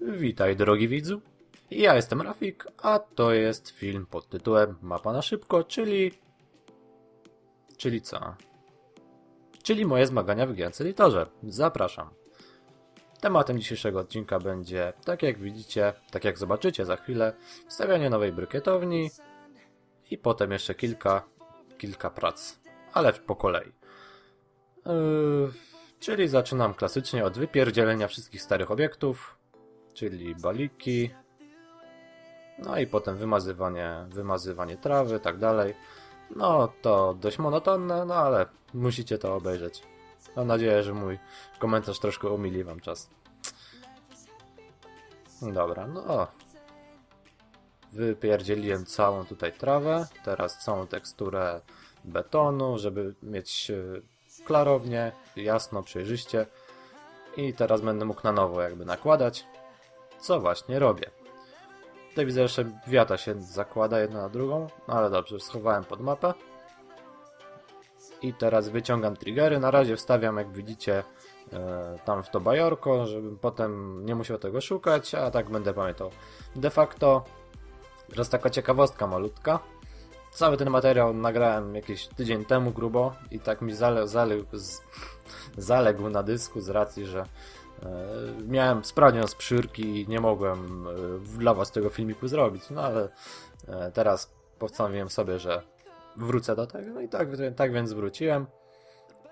Witaj drogi widzu. Ja jestem Rafik, a to jest film pod tytułem Mapa na szybko, czyli... Czyli co? Czyli moje zmagania w GNC Editorze. Zapraszam. Tematem dzisiejszego odcinka będzie, tak jak widzicie, tak jak zobaczycie za chwilę, wstawianie nowej brykietowni i potem jeszcze kilka, kilka prac, ale po kolei. Yy, czyli zaczynam klasycznie od wypierdzielenia wszystkich starych obiektów, czyli baliki, no i potem wymazywanie, wymazywanie trawy, tak dalej. No to dość monotonne, no ale musicie to obejrzeć. Mam nadzieję, że mój komentarz troszkę umili wam czas. Dobra, no. Wypierdzieliłem całą tutaj trawę, teraz całą teksturę betonu, żeby mieć e, klarownie, jasno, przejrzyście. I teraz będę mógł na nowo jakby nakładać, co właśnie robię. Tutaj widzę, że wiata się zakłada jedna na drugą, no ale dobrze, schowałem pod mapę. I teraz wyciągam triggery, na razie wstawiam jak widzicie e, tam w to bajorko, żebym potem nie musiał tego szukać, a tak będę pamiętał. De facto, teraz taka ciekawostka malutka. Cały ten materiał nagrałem jakieś tydzień temu grubo i tak mi zale, zaległ na dysku z racji, że miałem sprawdzian z przyszyrki i nie mogłem e, dla was tego filmiku zrobić, no ale e, teraz postanowiłem sobie, że wrócę do tego, no i tak, tak więc wróciłem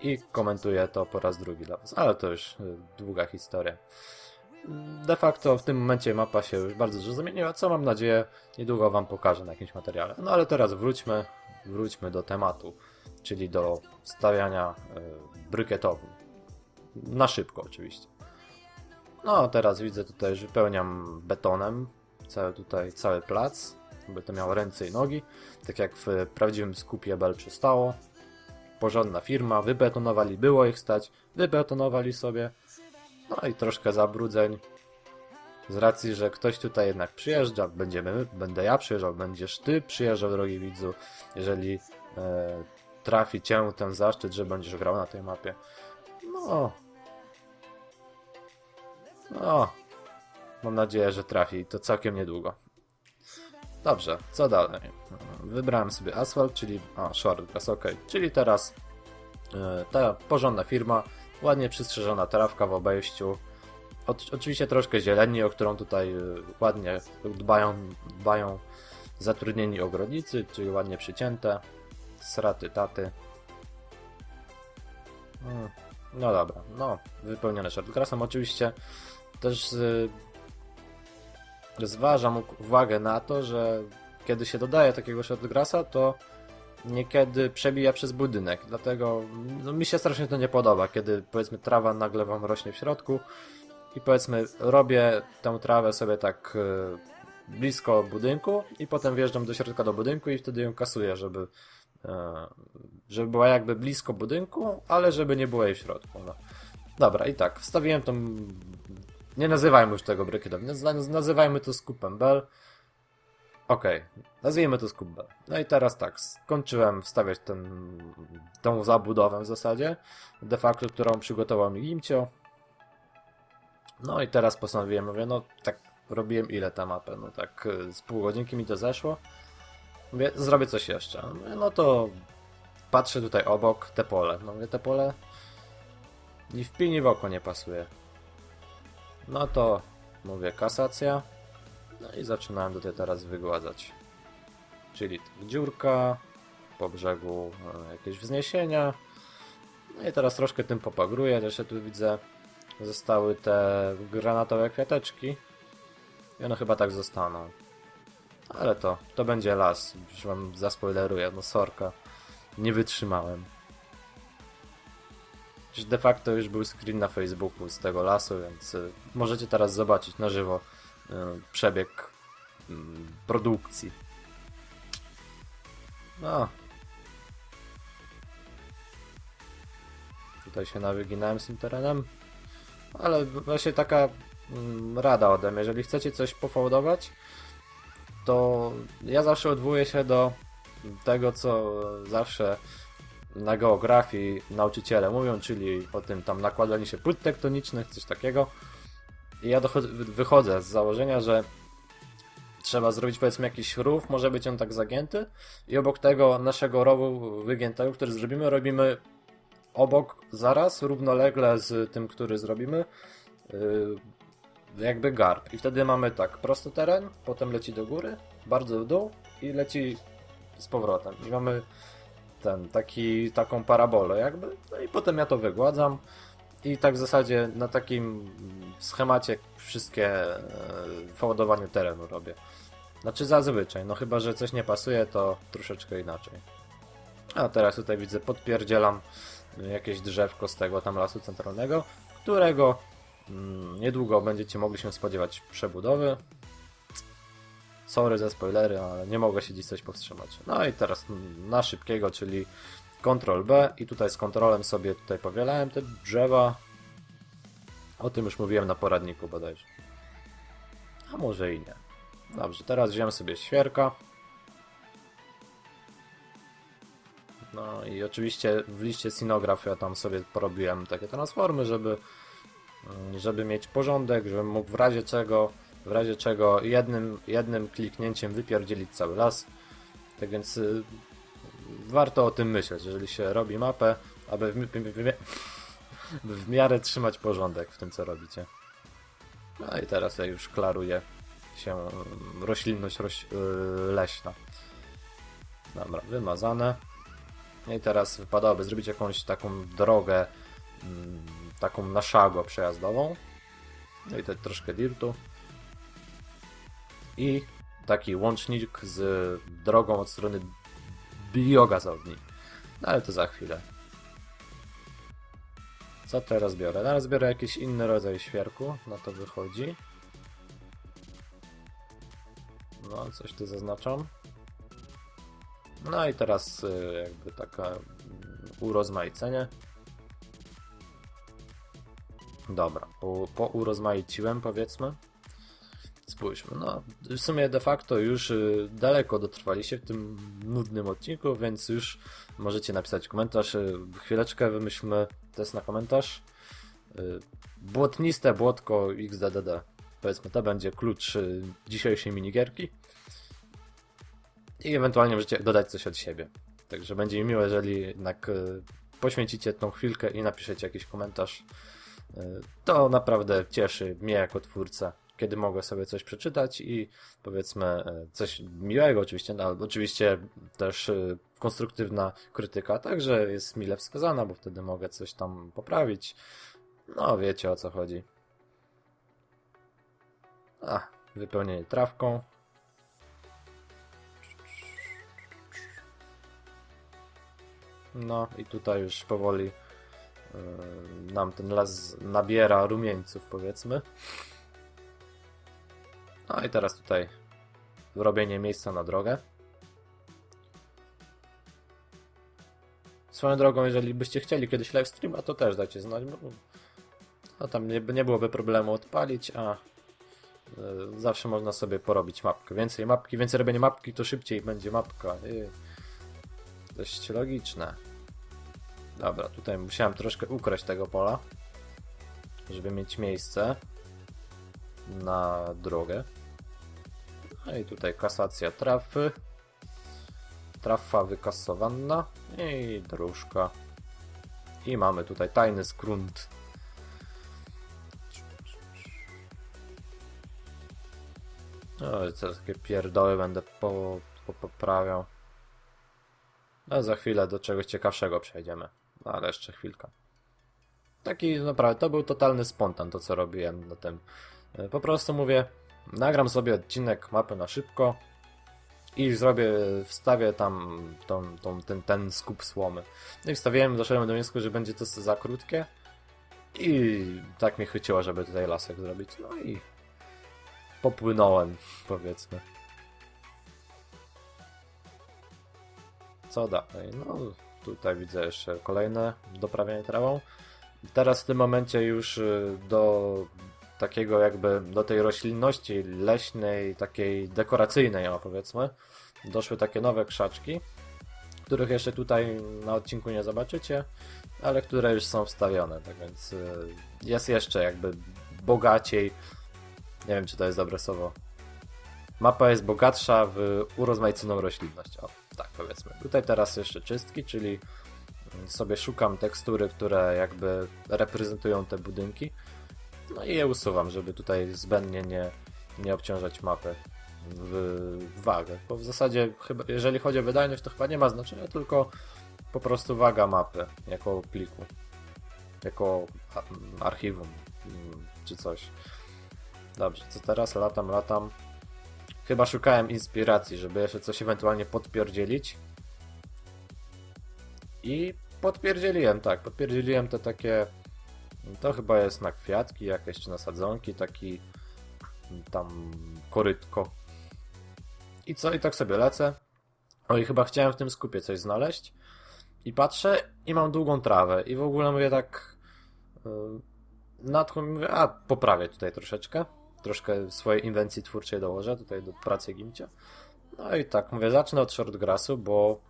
i komentuję to po raz drugi dla was, ale to już e, długa historia. De facto w tym momencie mapa się już bardzo dużo zmieniła, co mam nadzieję niedługo wam pokażę na jakimś materiale. No ale teraz wróćmy, wróćmy do tematu, czyli do stawiania e, brykietowni. Na szybko oczywiście. No teraz widzę tutaj, że wypełniam betonem cały tutaj, cały plac, by to miało ręce i nogi, tak jak w prawdziwym skupie Bell przystało. Porządna firma, wybetonowali, było ich stać, wybetonowali sobie, no i troszkę zabrudzeń. Z racji, że ktoś tutaj jednak przyjeżdża, będziemy, będę ja przyjeżdżał, będziesz ty przyjeżdżał, drogi widzu, jeżeli e, trafi cię ten zaszczyt, że będziesz grał na tej mapie. No. No. Mam nadzieję, że trafi i to całkiem niedługo. Dobrze, co dalej? Wybrałem sobie asfalt, czyli. A, shortgrass, ok. Czyli teraz e, ta porządna firma, ładnie przystrzeżona trawka w obejściu. O, oczywiście troszkę zieleni, o którą tutaj e, ładnie dbają, dbają zatrudnieni ogrodnicy, czyli ładnie przycięte. Sraty taty. Mm, No dobra, no, wypełnione shortgrassem. Oczywiście też y, zważam uwagę na to, że kiedy się dodaje takiego shortgrassa, to niekiedy przebija przez budynek. Dlatego no, mi się strasznie to nie podoba, kiedy powiedzmy trawa nagle wam rośnie w środku i powiedzmy robię tę trawę sobie tak e, blisko budynku i potem wjeżdżam do środka do budynku i wtedy ją kasuję, żeby e, żeby była jakby blisko budynku, ale żeby nie było jej w środku. No. Dobra, i tak, wstawiłem tą nie nazywajmy już tego brykietowni, naz- nazywajmy to skupem Bell. Okej, nazwijmy to skup Bell. No i teraz tak, skończyłem wstawiać ten, tą zabudowę w zasadzie, de facto, którą przygotował mi Gimcio. No i teraz postanowiłem, mówię, no tak robiłem ile ta mapę, no tak z pół godzinki mi to zeszło. Mówię, zrobię coś jeszcze. Mówię, no to patrzę tutaj obok, te pole. No mówię, te pole ni w pi, ni w oko nie pasuje. No to mówię kasacja. No i zaczynałem tutaj teraz wygładzać. Czyli dziurka, po brzegu e, jakieś wzniesienia. No i teraz troszkę tym popagruję. Jeszcze tu widzę zostały te granatowe kwiateczki. I one chyba tak zostaną. Ale to, to będzie las. Już wam zaspoileruję, no sorka. Nie wytrzymałem. De facto już był screen na Facebooku z tego lasu, więc y, możecie teraz zobaczyć na żywo y, przebieg y, produkcji. No. Tutaj się nawyginałem z tym terenem. Ale właśnie taka mm, rada ode mnie, jeżeli chcecie coś pofałdować, to ja zawsze odwołuję się do tego, co zawsze na geografii nauczyciele mówią, czyli o tym tam nakładaniu się płyt tektonicznych, coś takiego. I ja wychodzę z założenia, że trzeba zrobić powiedzmy jakiś rów, może być on tak zagięty i obok tego naszego rowu wygiętego, który zrobimy, robimy obok zaraz, równolegle z tym, który zrobimy, yy, jakby garb. I wtedy mamy tak, prosty teren, potem leci do góry, bardzo w dół i leci z powrotem. I mamy ten, taki, taką parabolę jakby, no i potem ja to wygładzam i tak w zasadzie na takim schemacie wszystkie e, fałdowanie terenu robię. Znaczy zazwyczaj, no chyba, że coś nie pasuje, to troszeczkę inaczej. A teraz tutaj widzę, podpierdzielam jakieś drzewko z tego tam lasu centralnego, którego mm, niedługo będziecie mogli się spodziewać przebudowy. Sorry za spoilery, ale nie mogę się dziś coś powstrzymać. No i teraz na szybkiego, czyli Ctrl B i tutaj z kontrolem sobie tutaj powielałem te drzewa. O tym już mówiłem na poradniku bodajże. A może i nie. Dobrze, teraz wziąłem sobie świerka. No i oczywiście w liście Sinograph ja tam sobie porobiłem takie transformy, żeby, mm, żeby mieć porządek, żebym mógł w razie czego, w razie czego jednym, jednym kliknięciem wypierdzielić cały las. Tak więc y, warto o tym myśleć, jeżeli się robi mapę, aby w, w, w, w miarę trzymać porządek w tym, co robicie. No i teraz ja już klaruję się mm, roślinność roś, yy, leśna. Dobra, wymazane. No I teraz wypadałoby zrobić jakąś taką drogę, mm, taką na szago przejazdową. No i to troszkę dirtu. I taki łącznik z drogą od strony biogazowni. No ale to za chwilę. Co teraz biorę? Teraz biorę jakiś inny rodzaj świerku, na to wychodzi. No, coś tu zaznaczam. No i teraz y, jakby taka mm, urozmaicenie. Dobra, po, po urozmaiciłem powiedzmy. Spójrzmy, no w sumie de facto już y, daleko dotrwaliście w tym nudnym odcinku, więc już możecie napisać komentarz. Y, chwileczkę wymyślmy test na komentarz. Y, błotniste błotko XDDD. Powiedzmy, to będzie klucz dzisiejszej minigierki. I ewentualnie możecie dodać coś od siebie. Także będzie mi miło, jeżeli jednak poświęcicie tą chwilkę i napiszecie jakiś komentarz. To naprawdę cieszy mnie jako twórcę, kiedy mogę sobie coś przeczytać i powiedzmy y, coś miłego oczywiście, no, ale oczywiście też y, konstruktywna krytyka także jest mile wskazana, bo wtedy mogę coś tam poprawić. No wiecie o co chodzi. A, wypełnienie trawką. No i tutaj już powoli yy, nam ten las nabiera rumieńców, powiedzmy. No i teraz tutaj robienie miejsca na drogę. Swoją drogą, jeżeli byście chcieli kiedyś live streama, to też dajcie znać, bo no tam nie, nie byłoby problemu odpalić, a yy, zawsze można sobie porobić mapkę. Więcej mapki, więcej robienia mapki, to szybciej będzie mapka. Yy. Dość logiczne. Dobra, tutaj musiałem troszkę ukraść tego pola, żeby mieć miejsce na drogę. No i tutaj kasacja trafy. Trafa wykasowana i dróżka. I mamy tutaj tajny skrunt. No i co takie pierdoły będę po, po, poprawiał. No za chwilę do czegoś ciekawszego przejdziemy. No ale jeszcze chwilkę. Taki naprawdę, to był totalny spontan to co robiłem na tym. Po prostu mówię, nagram sobie odcinek mapy na szybko i zrobię, wstawię tam tą, tą, ten, ten skup słomy. No i wstawiłem, doszedłem do wniosku, że będzie to za krótkie i tak mnie chyciło, żeby tutaj lasek zrobić. No i popłynąłem, powiedzmy. Co dalej? No, tutaj widzę jeszcze kolejne doprawianie trawą. Teraz w tym momencie już y, do takiego jakby, do tej roślinności leśnej, takiej dekoracyjnej, o powiedzmy, doszły takie nowe krzaczki, których jeszcze tutaj na odcinku nie zobaczycie, ale które już są wstawione, tak więc y, jest jeszcze jakby bogaciej Nie wiem, czy to jest dobre słowo. Mapa jest bogatsza w urozmaiconą roślinność. O, tak powiedzmy. Tutaj teraz jeszcze czystki, czyli mm, sobie szukam tekstury, które jakby reprezentują te budynki. No i je usuwam, żeby tutaj zbędnie nie, nie obciążać mapy w wagę. Bo w zasadzie, chyba, jeżeli chodzi o wydajność, to chyba nie ma znaczenia, tylko po prostu waga mapy jako pliku. Jako archiwum mm, czy coś. Dobrze, co teraz? Latam, latam. Chyba szukałem inspiracji, żeby jeszcze coś ewentualnie podpierdzielić. I podpierdzieliłem, tak. Podpierdzieliłem te takie. To chyba jest na kwiatki, jakieś czy na sadzonki, taki tam korytko. I co? I tak sobie lecę. O i chyba chciałem w tym skupie coś znaleźć. I patrzę i mam długą trawę. I w ogóle mówię tak. Yy, nadchłon mówię, a poprawię tutaj troszeczkę. Troszkę swojej inwencji twórczej dołożę tutaj do pracy Gimcia. No i tak, mówię, zacznę od shortgrassu, bo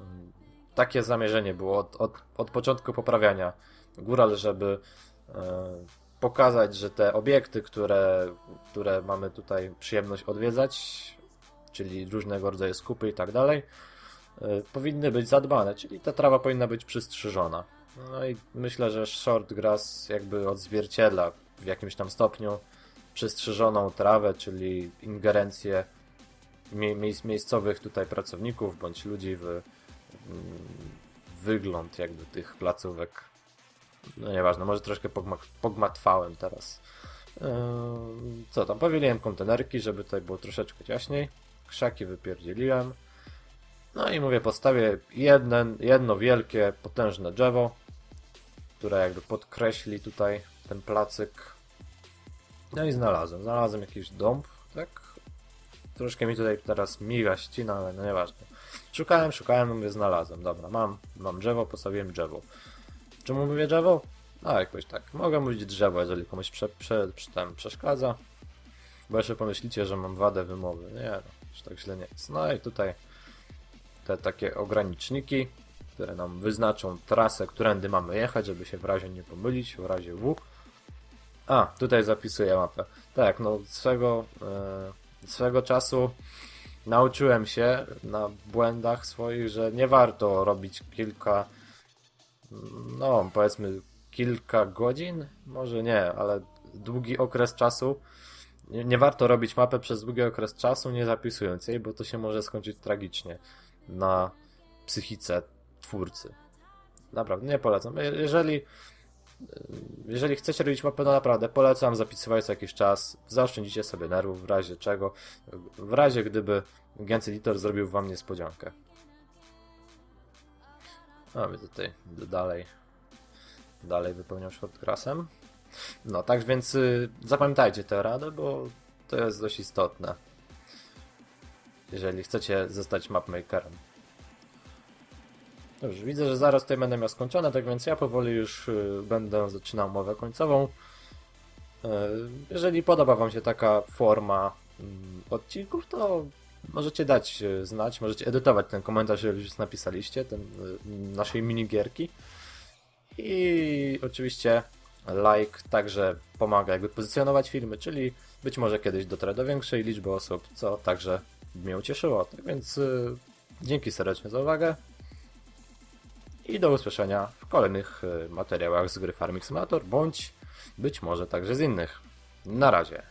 mm, takie zamierzenie było od, od, od początku poprawiania góral, żeby e, pokazać, że te obiekty, które, które mamy tutaj przyjemność odwiedzać, czyli różnego rodzaju skupy i tak dalej, e, powinny być zadbane, czyli ta trawa powinna być przystrzyżona. No i myślę, że shortgrass jakby odzwierciedla w jakimś tam stopniu przystrzyżoną trawę, czyli ingerencję mie- miejsc- miejscowych tutaj pracowników bądź ludzi w mm, wygląd jakby tych placówek. No nieważne, może troszkę pogma- pogmatwałem teraz. Yy, co tam, powieliłem kontenerki, żeby tutaj było troszeczkę ciaśniej. Krzaki wypierdzieliłem. No i mówię, postawię jedno wielkie, potężne drzewo, które jakby podkreśli tutaj ten placyk. No i znalazłem. Znalazłem jakiś dąb, tak? Troszkę mi tutaj teraz miga, ścina, ale no nieważne. Szukałem, szukałem, mówię, znalazłem. Dobra, mam, mam drzewo, postawiłem drzewo. Czemu mówię drzewo? A, jakoś tak. Mogę mówić drzewo, jeżeli komuś prze, prze, prze, tam przeszkadza. Bo jeszcze pomyślicie, że mam wadę wymowy. Nie, no, już tak źle nie jest. No i tutaj te takie ograniczniki, które nam wyznaczą trasę, którędy mamy jechać, żeby się w razie nie pomylić, w razie W. A, tutaj zapisuję mapę. Tak, no swego, e, swego czasu nauczyłem się na błędach swoich, że nie warto robić kilka, no powiedzmy kilka godzin, może nie, ale długi okres czasu. Nie, nie warto robić mapy przez długi okres czasu, nie zapisując jej, bo to się może skończyć tragicznie na psychice twórcy. Naprawdę, nie polecam. Je- Jeżeli, jeżeli chcecie robić mapę, to naprawdę polecam zapisywać co jakiś czas. Zaoszczędzicie sobie nerwów w razie czego. W razie gdyby Gens Editor zrobił wam niespodziankę. A my tutaj d- dalej dalej wypełniam shortgrassem. No, tak więc y, zapamiętajcie tę radę, bo to jest dość istotne. Jeżeli chcecie zostać mapmakerem. Dobrze, widzę, że zaraz tutaj będę miał skończone, tak więc ja powoli już y, będę zaczynał mowę końcową. Y, Jeżeli podoba Wam się taka forma mm, odcinków, to możecie dać y, znać, możecie edytować ten komentarz, jeżeli już napisaliście, ten y, naszej minigierki. I oczywiście like także pomaga jakby pozycjonować filmy, czyli być może kiedyś dotrę do większej liczby osób, co także mnie ucieszyło. Tak więc y, dzięki serdecznie za uwagę i do usłyszenia w kolejnych materiałach z gry Farming Simulator, bądź być może także z innych. Na razie.